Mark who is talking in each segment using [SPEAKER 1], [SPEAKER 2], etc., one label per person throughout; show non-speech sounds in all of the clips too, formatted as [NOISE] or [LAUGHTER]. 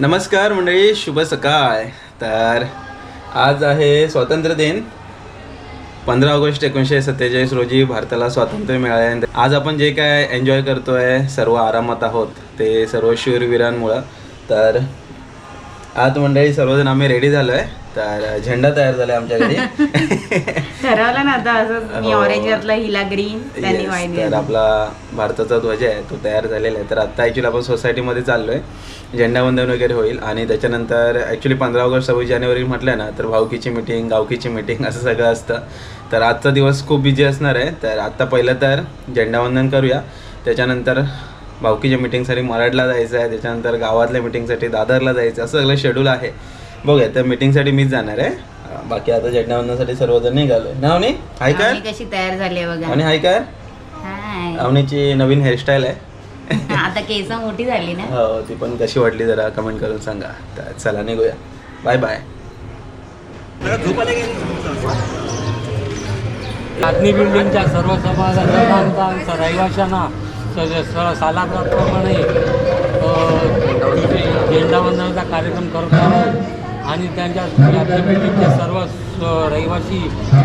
[SPEAKER 1] नमस्कार मंडळी शुभ सकाळ. तर आज आहे स्वातंत्र्य दिन. पंधरा ऑगस्ट एकोणीसशे सत्तेचाळीस रोजी भारताला स्वातंत्र्य मिळाले आज आपण जे काय एन्जॉय करतोय सर्व आरामात आहोत ते सर्व शूरवीरांमुळं. तर आज मंडळी सर्वजण आम्ही रेडी झालो आहे तर झेंडा तयार झाला आमच्या घरी. [LAUGHS]
[SPEAKER 2] ठरवलं ना आता असं मी
[SPEAKER 1] हो.
[SPEAKER 2] ऑरेंज घातलं हिला ग्रीन त्यांनी व्हाईट
[SPEAKER 1] तर आपला भारताचा ध्वज आहे तो तयार झालेला आहे. तर आत्ता ॲक्च्युली आपण सोसायटीमध्ये चाललो आहे झेंडावंदन वगैरे होईल. आणि त्याच्यानंतर ॲक्च्युली पंधरा ऑगस्ट सव्वीस जानेवारी म्हटलं ना तर भावकीची मिटिंग गावकीची मिटिंग असं सगळं असतं. तर आजचा दिवस खूप बिझी असणार आहे. तर आत्ता पहिलं तर झेंडावंदन करूया. त्याच्यानंतर भावकीच्या मिटिंगसाठी मराठला जायचं आहे त्याच्यानंतर गावातल्या मिटिंगसाठी दादरला जायचं असं सगळं शेड्यूल आहे. बघूया तर मिटिंगसाठी मीच जाणार आहे. बाकी आता झेंडावंदनासाठी सर्वजण निघालो ना? अवनी हाय काय?
[SPEAKER 2] कशी तयार झाली आहे बघा.
[SPEAKER 1] आणि हाय काय. अवनीची नवीन हेअरस्टाईल आहे. [LAUGHS]
[SPEAKER 2] आता केस मोठी झाली ना?
[SPEAKER 1] हो ती पण कशी वाटली जरा कमेंट करून सांगा. तर चला निघूया. बाय बाय
[SPEAKER 3] बिल्डिंगच्या सर्व सभासदांचा रहिवाशांना स- सालाप्रमाणे झेंडावंदनाचा कार्यक्रम करत आहोत आणि त्यांच्या बिल्डिंगच्या सर्व स- रहिवासी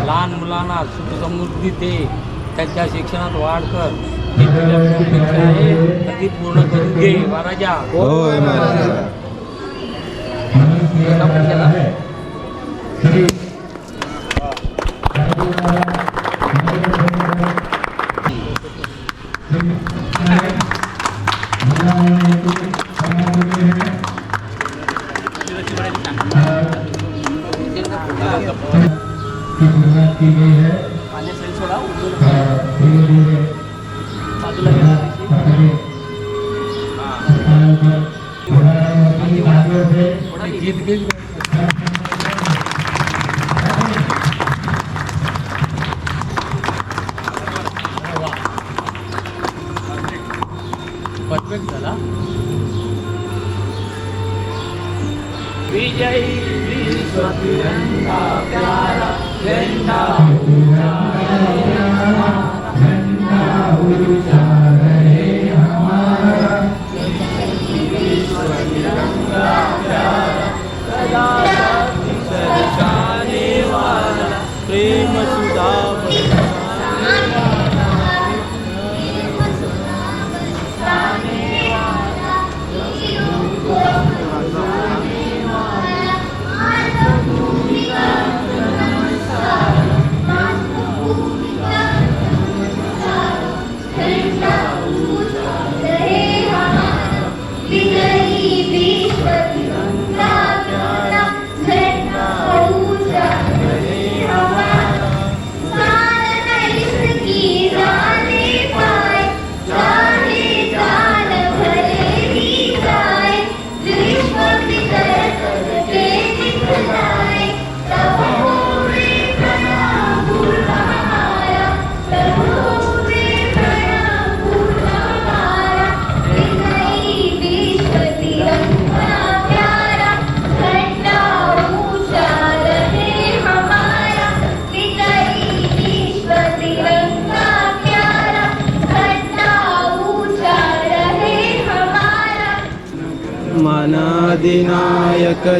[SPEAKER 3] लहान मुलांना सुखसमृद्धी दे त्यांच्या शिक्षणात वाढ कर. ही आहे. ती पूर्ण करून घे महाराजा.
[SPEAKER 1] होय
[SPEAKER 3] गीत विजय विश्व तिरंगा प्यारा झेंडा ऊंचा रहे हमारा, झेंडा ऊंचा रहे हमारा। विश्व तिरंगा प्यारा, सदा साथी सरसाने वाला, प्रेम सुधा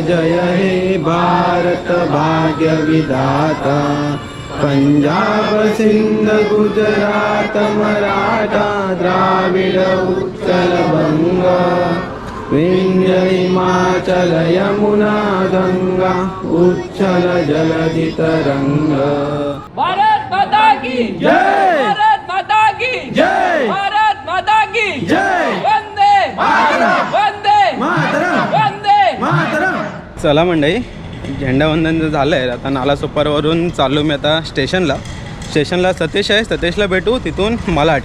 [SPEAKER 1] जय हे भारत भाग्य विधाता पंजाब सिंध गुजरात मराठा द्राविड उत्कल बंग विंध्य हिमाचल यमुना गंगा उच्छल जलधि तरंग
[SPEAKER 3] भारत माता की
[SPEAKER 1] जय!
[SPEAKER 3] भारत माता की
[SPEAKER 1] जय!
[SPEAKER 3] भारत माता की
[SPEAKER 1] जय!
[SPEAKER 3] वंदे
[SPEAKER 1] मातरम! चला मंडई झेंडावंदन जर झालं आहे आता नाला सुपारवरून चाललो मी आता स्टेशनला. स्टेशनला सतीश आहे सतीशला भेटू तिथून मलाड.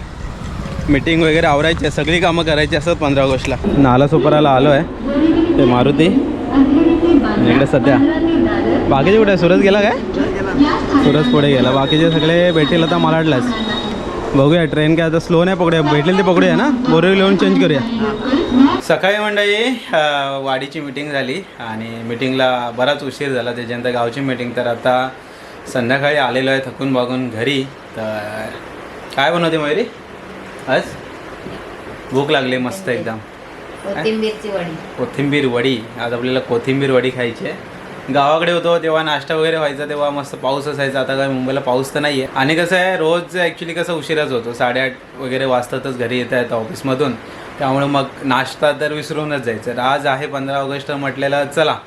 [SPEAKER 1] मीटिंग वगैरे आवरायची आहे सगळी कामं करायची असतात पंधरा ऑगस्टला. नाला सुपाराला आलो आहे ते मारुती. इकडे सध्या. बाकीचे कुठे सूरज गेला काय? सूरज पुढे गेला. बाकीचे सगळे भेटेल आता मलाडलाच. बघूया ट्रेन काय आता स्लो नाही पकडूया भेटेल ते पकडूया ना? बोरवली येऊन चेंज करूया. सकाळी मंडळी वाडीची मिटिंग झाली आणि मिटिंगला बराच उशीर झाला. त्याच्यानंतर गावची मिटिंग तर आता संध्याकाळी आलेलो आहे थकून बघून घरी. तर काय बनवते मयुरी आज भूक लागली मस्त एकदम.
[SPEAKER 2] कोथिंबीरची वडी.
[SPEAKER 1] कोथिंबीर वडी. आज आपल्याला कोथिंबीर वडी खायची आहे. गावाकडे होतो तेव्हा नाश्ता वगैरे व्हायचा तेव्हा मस्त पाऊस असायचा. आता काय मुंबईला पाऊस तर नाही आहे आणि कसं आहे रोज ॲक्च्युली कसं उशिराच होतो. साडेआठ वगैरे वाजतातच घरी येता येतं ऑफिसमधून. त्यामुळे मग नाश्ता तर विसरूनच जायचं. आज आहे पंधरा ऑगस्ट म्हटलेलं चला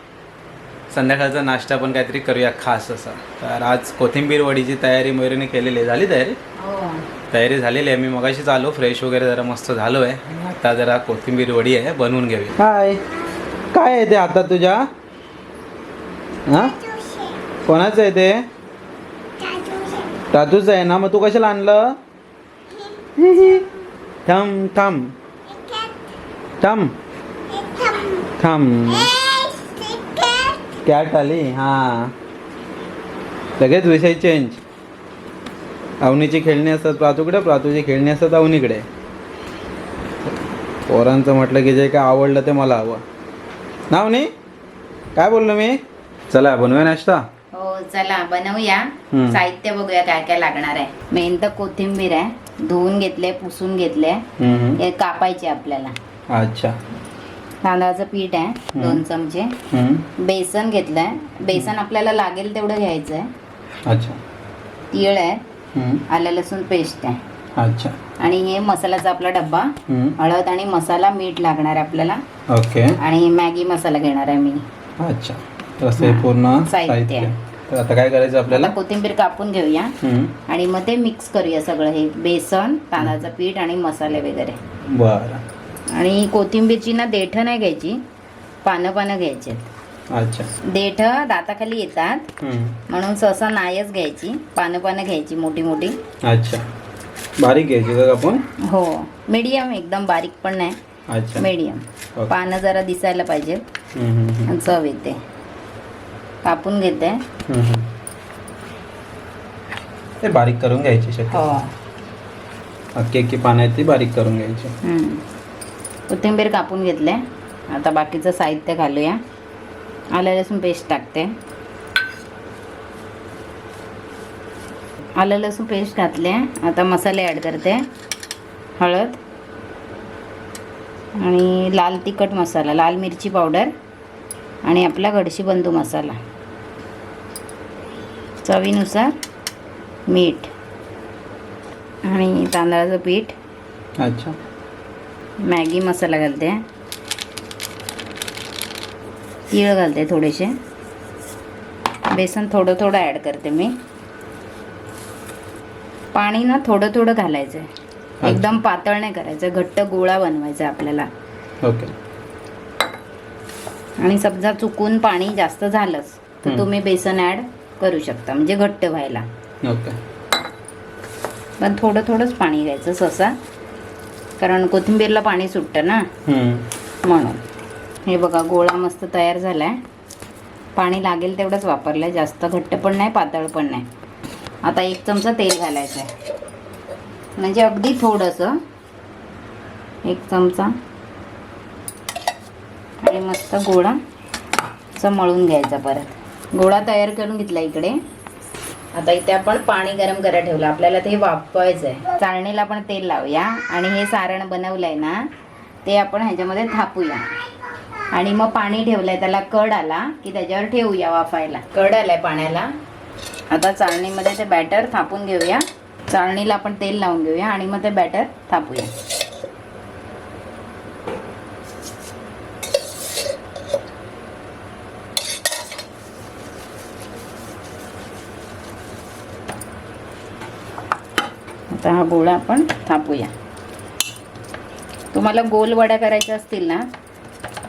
[SPEAKER 1] संध्याकाळचा नाश्ता पण काहीतरी करूया खास असं. तर आज कोथिंबीर वडीची तयारी मयुरीने केलेली आहे. झाली तयारी?
[SPEAKER 2] हो.
[SPEAKER 1] तयारी झालेली आहे. मी मगाशीच आलो फ्रेश वगैरे जरा मस्त झालो आहे आता जरा कोथिंबीर वडी आहे बनवून घेऊया. काय काय आहे ते आता तुझ्या? हां? कोणाचं आहे ते? तातूच आहे ना मग तू कशाला आणलं? थांब थांब. थांब. थांब. कॅट आली हां. लगेच विषय चेंज अवनीची खेळणी असतात प्रातूकडे प्रातूची खेळणी असतात अवनीकडे. पोरांचं म्हटलं की जे काय आवडलं ते मला हवं. ना अवनी? काय बोललो मी? चला बनवूया नाश्ता?
[SPEAKER 2] हो चला बनवूया. साहित्य बघूया काय काय लागणार आहे. मेन तर कोथिंबीर आहे. धुवून घेतले पुसून घेतले. हे कापायचे आपल्याला.
[SPEAKER 1] अच्छा.
[SPEAKER 2] तांदळाचं पीठ आहे दोन चमचे. बेसन घेतलंय. बेसन आपल्याला लागेल तेवढं घ्यायचं आहे
[SPEAKER 1] अच्छा.
[SPEAKER 2] तीळ आहे. आलं लसूण पेस्ट आहे.
[SPEAKER 1] अच्छा.
[SPEAKER 2] आणि हे मसाल्याचा आपला डब्बा. हळद आणि मसाला मीठ लागणार आहे आपल्याला.
[SPEAKER 1] ओके.
[SPEAKER 2] आणि मॅगी मसाला घेणार आहे मी.
[SPEAKER 1] अच्छा. असं हे पूर्ण
[SPEAKER 2] साहित्य.
[SPEAKER 1] तर आता काय करायचं आपल्याला?
[SPEAKER 2] कोथिंबीर कापून घेऊया. आणि मग ते मिक्स करूया सगळं हे. बेसन तांदळाचं पीठ आणि मसाले वगैरे.
[SPEAKER 1] बरं.
[SPEAKER 2] आणि कोथिंबीरची ना देठं नाही घ्यायची. पानं पानं घ्यायची
[SPEAKER 1] अच्छा.
[SPEAKER 2] देठं दाताखाली येतात. म्हणून सहसा नायच घ्यायची. पानं पानं घ्यायची मोठी मोठी.
[SPEAKER 1] अच्छा. बारीक घ्यायची का आपण
[SPEAKER 2] हो. मीडियम एकदम बारीक पण नाही.
[SPEAKER 1] अच्छा.
[SPEAKER 2] मीडियम. पानं जरा दिसायला पाहिजेत. चव येते. कापून घेते.
[SPEAKER 1] ते बारीक करून घ्यायची शक्य
[SPEAKER 2] हो.
[SPEAKER 1] अख्खी अख्खी पानं आहेत ती बारीक करून घ्यायची.
[SPEAKER 2] कोथिंबीर कापून घेतले. आता बाकीचं साहित्य घालूया. आलं लसूण पेस्ट टाकते. आलं लसूण पेस्ट घातले. आता मसाले ॲड करते. हळद. आणि लाल तिखट मसाला लाल मिरची पावडर आणि आपला गडशी बंधू मसाला. चवीनुसार मीठ आणि तांदळाचं पीठ.
[SPEAKER 1] अच्छा.
[SPEAKER 2] मॅगी मसाला घालते. तीळ घालते थोडेसे. बेसन थोडं थोडं ॲड करते मी. पाणी ना थोडं थोडं घालायचं. आहे एकदम पातळ नाही करायचं. घट्ट गोळा बनवायचा आपल्याला.
[SPEAKER 1] ओके.
[SPEAKER 2] आणि समजा चुकून पाणी जास्त झालंच तर. तुम्ही बेसन ॲड करू शकता म्हणजे घट्ट व्हायला.
[SPEAKER 1] ओके.
[SPEAKER 2] पण थोडं थोडंच पाणी घ्यायचं सहसा. कारण कोथिंबीरला पाणी सुटतं ना. म्हणून. हे बघा गोळा मस्त तयार झाला आहे पाणी लागेल तेवढंच वापरलं आहे जास्त घट्ट पण नाही पातळ पण नाही. आता एक चमचा तेल घालायचं आहे म्हणजे अगदी थोडंसं. एक चमचा. आणि मस्त गोळा. मळून घ्यायचा परत. गोळा तयार करून घेतला इकडे. आता इथे आपण पाणी गरम करायला ठेवलं. आपल्याला ते वापवायचं आहे चाळणीला आपण तेल लावूया. आणि हे सारण बनवलं आहे ना ते आपण ह्याच्यामध्ये थापूया. आणि मग पाणी ठेवलंय. त्याला कड आला की त्याच्यावर ठेवूया वाफायला. कड आलाय पाण्याला. आता चाळणीमध्ये ते बॅटर थापून घेऊया. चाळणीला आपण तेल लावून घेऊया आणि मग ते बॅटर थापूया. आता हा गोळा आपण थापूया. तुम्हाला गोल वड्या करायच्या असतील ना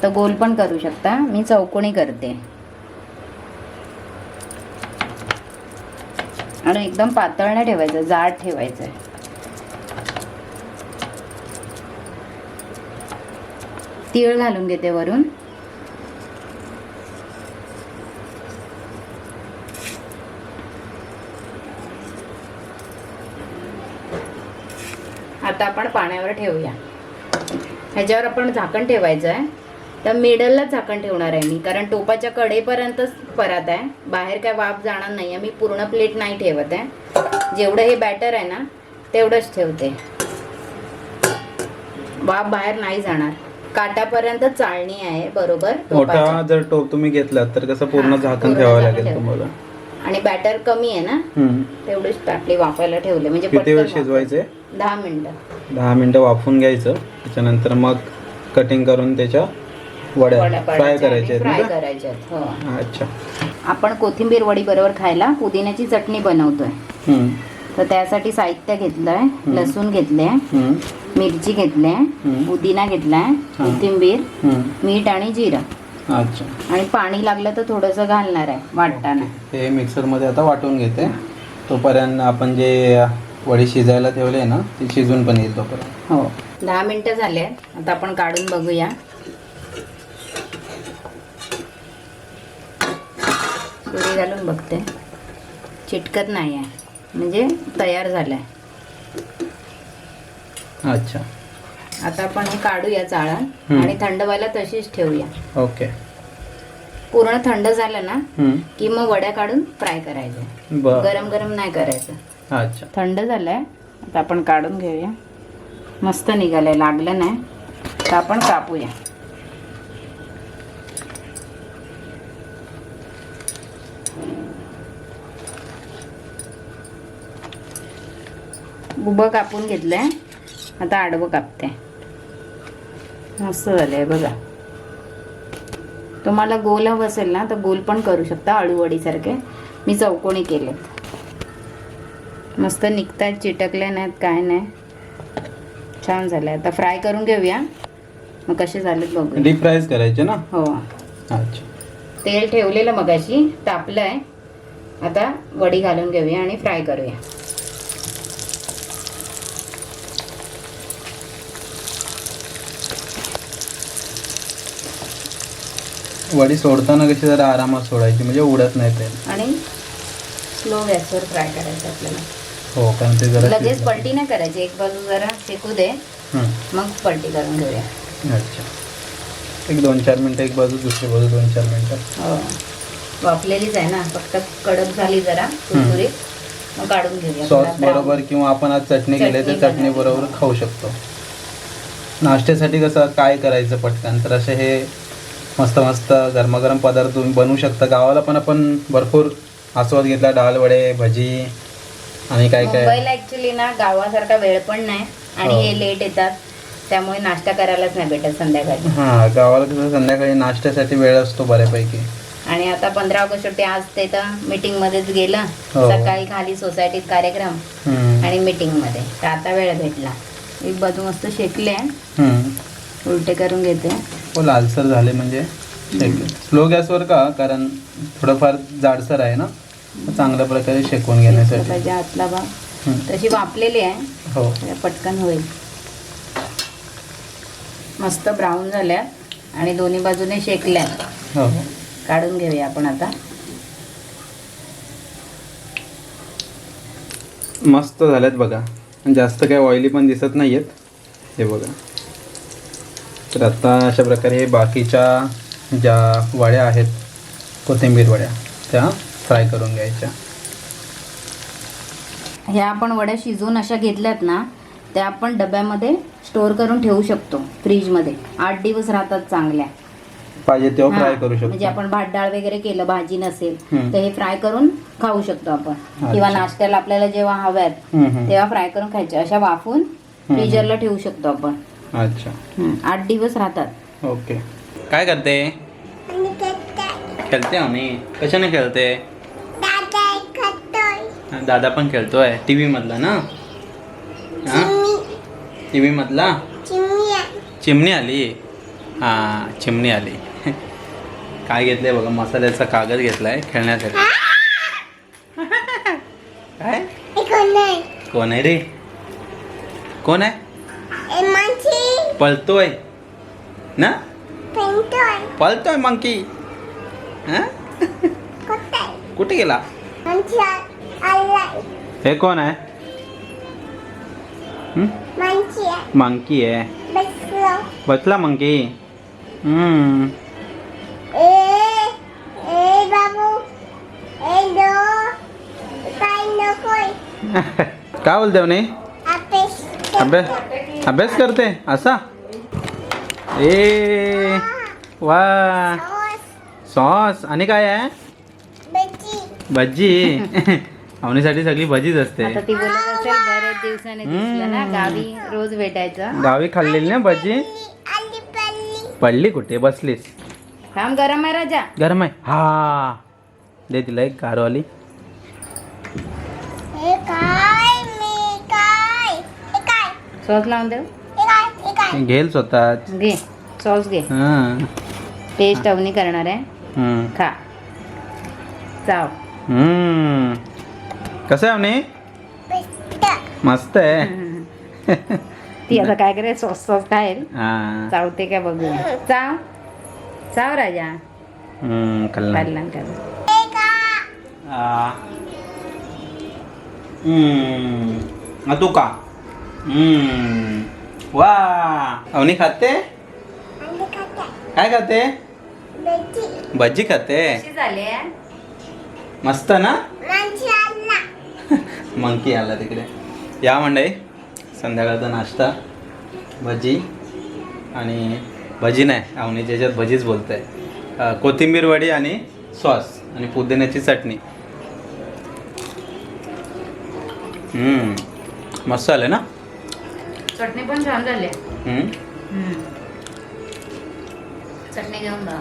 [SPEAKER 2] तर गोल पण करू शकता. मी चौकोनी करते. आणि एकदम पातळ नाही ठेवायचं जाड ठेवायचं. आहे तीळ घालून घेते वरून. आता आपण पाण्यावर ठेवूया. ह्याच्यावर आपण झाकण ठेवायचं आहे. तर मिडललाच झाकण ठेवणार आहे मी कारण टोपाच्या कडेपर्यंतच परत आहे. बाहेर काय वाफ जाणार नाही आहे मी पूर्ण प्लेट नाही ठेवत आहे. जेवढं हे बॅटर आहे ना तेवढंच ठेवते. वाफ बाहेर नाही जाणार. काटापर्यंत चाळणी आहे बरोबर
[SPEAKER 1] मोठा. जर टोप तुम्ही घेतलात तर कसं पूर्ण झाकण ठेवावं लागेल. तुम्हाला?
[SPEAKER 2] आणि बॅटर कमी आहे ना. तेवढीच टाकली वाफायला ठेवले म्हणजे
[SPEAKER 1] किती वेळ शिजवायचे.
[SPEAKER 2] दहा मिनिटं
[SPEAKER 1] दहा मिनटं वाफून घ्यायचं त्याच्यानंतर मग कटिंग करून त्याच्या वड्या फ्राय आहेत
[SPEAKER 2] फ्राय
[SPEAKER 1] अच्छा
[SPEAKER 2] आपण कोथिंबीर वडी बरोबर खायला पुदिन्याची चटणी बनवतोय. तर त्यासाठी साहित्य घेतलंय लसूण घेतले. मिरची घेतली. पुदिना घेतलाय कोथिंबीर. मीठ आणि जिरं
[SPEAKER 1] अच्छा.
[SPEAKER 2] आणि पाणी लागलं तर थोडंसं घालणार आहे वाटताना
[SPEAKER 1] हे मिक्सरमध्ये आता वाटून घेते. तोपर्यंत आपण जे वडी शिजायला ठेवले ना ती शिजून पण येईल तोपर्यंत.
[SPEAKER 2] हो. दहा मिनटं झाले आता आपण काढून बघूया. सुरी घालून बघते. चिटकत नाही आहे. म्हणजे तयार झालंय.
[SPEAKER 1] अच्छा.
[SPEAKER 2] आता आपण हे काढूया चाळण. आणि थंड व्हायला तशीच ठेवूया.
[SPEAKER 1] ओके.
[SPEAKER 2] पूर्ण थंड झालं ना. की मग वड्या काढून फ्राय करायच्या
[SPEAKER 1] बर.
[SPEAKER 2] गरम गरम नाही करायचं.
[SPEAKER 1] अच्छा.
[SPEAKER 2] थंड झालंय आता आपण काढून घेऊया. मस्त निघालंय लागलं नाही. तर आपण कापूया. उभं कापून घेतलंय. आता आडवं कापते. मस्त झालंय बघा. तुम्हाला गोल हवं असेल ना तर गोल पण करू शकता अळूवडीसारखे मी चौकोनी केलेत. मस्त निघतायत चिटकले नाहीत काय नाही. छान झाले आता फ्राय करून घेऊया. मग कसे झालेत बघू
[SPEAKER 1] डीप फ्रायच करायचे ना?
[SPEAKER 2] हो.
[SPEAKER 1] अच्छा.
[SPEAKER 2] तेल ठेवलेलं मगाशी तापलंय. आता वडी घालून घेऊया आणि फ्राय करूया.
[SPEAKER 1] वडी सोडताना कशी जरा आरामात सोडायची? म्हणजे उडत नाही ते.
[SPEAKER 2] आणि स्लो गॅसवर फ्राय करायचं आपल्याला.
[SPEAKER 1] हो कारण ते जरा
[SPEAKER 2] लगेच
[SPEAKER 1] शिजलं.
[SPEAKER 2] पलटी नाही करायची. एक बाजू जरा शेकू दे. मग पलटी करून घेऊया.
[SPEAKER 1] अच्छा. एक दोन चार मिनटं एक बाजू दुसरी बाजू दोन चार मिनटं.
[SPEAKER 2] हो. वाफलेलीच आहे ना. फक्त कडक झाली जरा कुरकुरीत. मग काढून घेऊया. Sauce brown.
[SPEAKER 1] बरोबर किंवा आपण आज चटणी केली तर
[SPEAKER 2] चटणी
[SPEAKER 1] चटणी. बरोबर खाऊ शकतो. नाश्त्यासाठी कसं काय करायचं पटकन? तर असे हे मस्त मस्त गरमागरम पदार्थ तुम्ही बनवू शकता गावाला पण आपण भरपूर आस्वाद घेतला डाळ वडे भजी आणि काय काय
[SPEAKER 2] ऍक्च्युली ना गावासारखा वेळ पण नाही आणि
[SPEAKER 1] हो.
[SPEAKER 2] हे लेट येतात त्यामुळे नाश्ता करायलाच नाही भेटत संध्याकाळी
[SPEAKER 1] हां गावाला कसं संध्याकाळी नाश्त्यासाठी वेळ असतो बऱ्यापैकी
[SPEAKER 2] आणि आता पंधरा ऑगस्ट आज ते तर मीटिंग मध्येच गेलं
[SPEAKER 1] हो.
[SPEAKER 2] सकाळी खाली सोसायटीत कार्यक्रम. आणि मीटिंगमध्ये तर आता वेळ भेटला एक बाजू मस्त शेकले. उलटे करून घेते.
[SPEAKER 1] हो लालसर झाले म्हणजे. स्लो गॅसवर का? कारण थोडंफार जाडसर आहे ना? चांगल्या प्रकारे शेकून घेण्यासाठी.
[SPEAKER 2] पाहिजे आतला भाग. तशी वापलेली आहे.
[SPEAKER 1] हो.
[SPEAKER 2] पटकन होईल. मस्त ब्राऊन झाल्यात आणि दोन्ही बाजूने शेकल्यात
[SPEAKER 1] हो.
[SPEAKER 2] काढून घेऊया आपण आता.
[SPEAKER 1] मस्त झाल्यात बघा. जास्त काही ऑइली पण दिसत नाही आहेत हे बघा. तर आता अशा प्रकारे बाकीच्या ज्या वड्या आहेत कोथिंबीर वड्या त्या फ्राय करून घ्यायच्या.
[SPEAKER 2] ह्या आपण वड्या शिजवून अशा घेतल्यात ना त्या आपण डब्यामध्ये स्टोअर करून ठेवू शकतो फ्रीजमध्ये आठ दिवस राहतात चांगल्या.
[SPEAKER 1] पाहिजे तेव्हा फ्राय करू
[SPEAKER 2] म्हणजे
[SPEAKER 1] शकतो
[SPEAKER 2] आपण भात डाळ वगैरे केलं भाजी नसेल. तर हे फ्राय करून खाऊ शकतो आपण. किंवा. नाश्त्याला आपल्याला जेव्हा हव्यात. तेव्हा फ्राय करून खायच्या अशा वाफून फ्रीजरला ठेवू शकतो आपण.
[SPEAKER 1] अच्छा.
[SPEAKER 2] आठ दिवस राहतात.
[SPEAKER 1] ओके. काय करते? खेळते आम्ही. कशाने खेळते? हा, दादा पण खेळतोय. टी व्ही मधला ना? टी व्ही मधला? चिमणी आली. हा चिमणी आली. काय घेतलंय बघा मसाल्याचा कागद घेतलाय खेळण्यासाठी. काय? कोण आहे रे? कोण आहे? पळतोय ना पळतोय मंकी कुठे गेला हे कोण आहे मंकी आहे बसला मंकी हम्म काय बोलते म्हणे अभ्यास अभ्यास करते असा? ए वा. सॉस. आणि काय आहे? भजी आवनीसाठी सगळी भजीच असते.
[SPEAKER 2] आता ती बोलत असेल बरेच दिवसाने दिसलं ना गावी रोज भेटायचं.
[SPEAKER 1] गावी खाल्लेली ना भजी पडली कुठे? बसलीस
[SPEAKER 2] थांब गरम आहे राजा.
[SPEAKER 1] गरम आहे. हा. दे तिला एक गारवाली
[SPEAKER 4] हे काय मी काय हे काय
[SPEAKER 2] सॉस लावून देऊ?
[SPEAKER 1] घेल स्वतःच.
[SPEAKER 2] घे सॉस घे.
[SPEAKER 1] हां.
[SPEAKER 2] टेस्ट अवनी करणार आहे. खा. चाव.
[SPEAKER 1] कसं आहे अवनी? मस्त आहे.
[SPEAKER 2] ती आता काय करे सॉस सॉस खाईल. चावते काय बघू. चाव. चाव राजा.
[SPEAKER 1] खाल्ला.
[SPEAKER 2] खाल्ला
[SPEAKER 1] तू का हम्म. वा. अवनी खाते? काय खाते? भजी खाते.
[SPEAKER 2] झाली?
[SPEAKER 1] मस्त ना? [LAUGHS] मंकी आला तिकडे. या मंडई संध्याकाळचा नाश्ता भजी आणि भजी नाही अवनीच्या याच्यात भजीच बोलत आहे कोथिंबीर वडी आणि सॉस आणि पुदिन्याची चटणी. हम्म. मस्त आलं ना?
[SPEAKER 2] चटणी पण छान झाली. चटणी घेऊन जा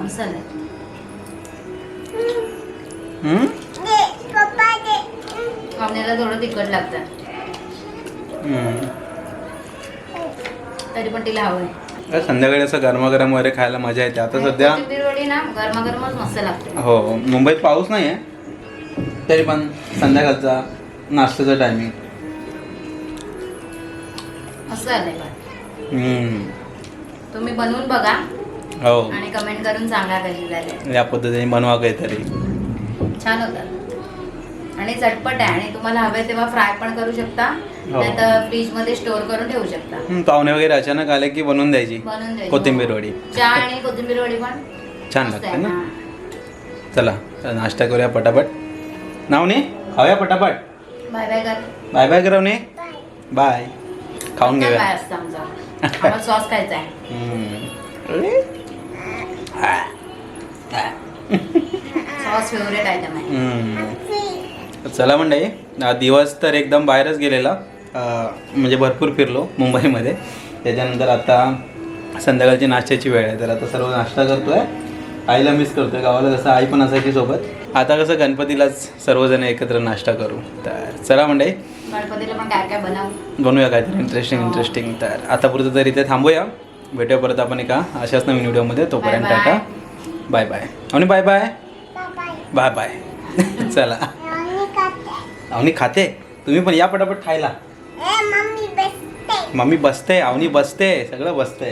[SPEAKER 2] आपल्याला थोडं तिखट लागतं. तरी पण तिला हवंय
[SPEAKER 1] संध्याकाळी असं गरमागरम वगैरे खायला मजा येते. आता सध्या
[SPEAKER 2] ना गरमागरमच मस्त लागते.
[SPEAKER 1] हो मुंबईत पाऊस नाही आहे तरी पण संध्याकाळचा नाश्त्याचा टायमिंग
[SPEAKER 2] मस्त झालंय पण.
[SPEAKER 1] हम्म.
[SPEAKER 2] तुम्ही बनवून बघा
[SPEAKER 1] हो.
[SPEAKER 2] आणि कमेंट करून सांगा कशी झाले
[SPEAKER 1] या पद्धतीने बनवा काहीतरी.
[SPEAKER 2] छान होतात आणि चटपट आहे आणि तुम्हाला हवे तेव्हा फ्राय पण करू शकता.
[SPEAKER 1] हो.
[SPEAKER 2] फ्रीजमध्ये स्टोअर करून ठेवू शकता.
[SPEAKER 1] हम्म, पाहुणे वगैरे अचानक आले की बनवून द्यायची.
[SPEAKER 2] बनवून द्यायची.
[SPEAKER 1] कोथिंबीर वडी.
[SPEAKER 2] चहा आणि कोथिंबीर वडी पण.
[SPEAKER 1] छान
[SPEAKER 2] मस्त
[SPEAKER 1] लागते
[SPEAKER 2] आहे,
[SPEAKER 1] ना?
[SPEAKER 2] हा.
[SPEAKER 1] चला नाश्ता करूया पटापट. नावने खाऊया पटापट.
[SPEAKER 2] बाय बाय कर.
[SPEAKER 1] बाय बाय करवणे बाय. खाऊन
[SPEAKER 2] काय
[SPEAKER 1] घेऊया
[SPEAKER 2] बाय असतं आमचं? आम्हाला सॉस खायचा आहे. सॉस फेवरेट आहे.
[SPEAKER 1] चला मंडळी हा दिवस तर एकदम बाहेरच गेलेला. म्हणजे भरपूर फिरलो मुंबईमध्ये. त्याच्यानंतर आता संध्याकाळची नाश्त्याची वेळ आहे. तर आता सर्व नाश्ता करतोय. आईला मिस करतोय. गावाला कसं आई पण असायची सोबत. आता कसं गणपतीलाच सर्वजण एकत्र नाश्ता करू. तर चला मंडळी
[SPEAKER 2] गणपतीला पण काय काय बनव.
[SPEAKER 1] बनवूया काहीतरी इंटरेस्टिंग इंटरेस्टिंग तर आतापुरतं तरी इथे थांबूया. भेटूया परत आपण एका अशाच नवीन व्हिडिओमध्ये. तोपर्यंत. Tata bye bye. आणि बाय बाय. Bye bye. [LAUGHS] चला. अवनी खाते. तुम्ही पण या पटापट खायला.
[SPEAKER 4] ए
[SPEAKER 1] मम्मी बसते. अवनी बसते सगळं बसते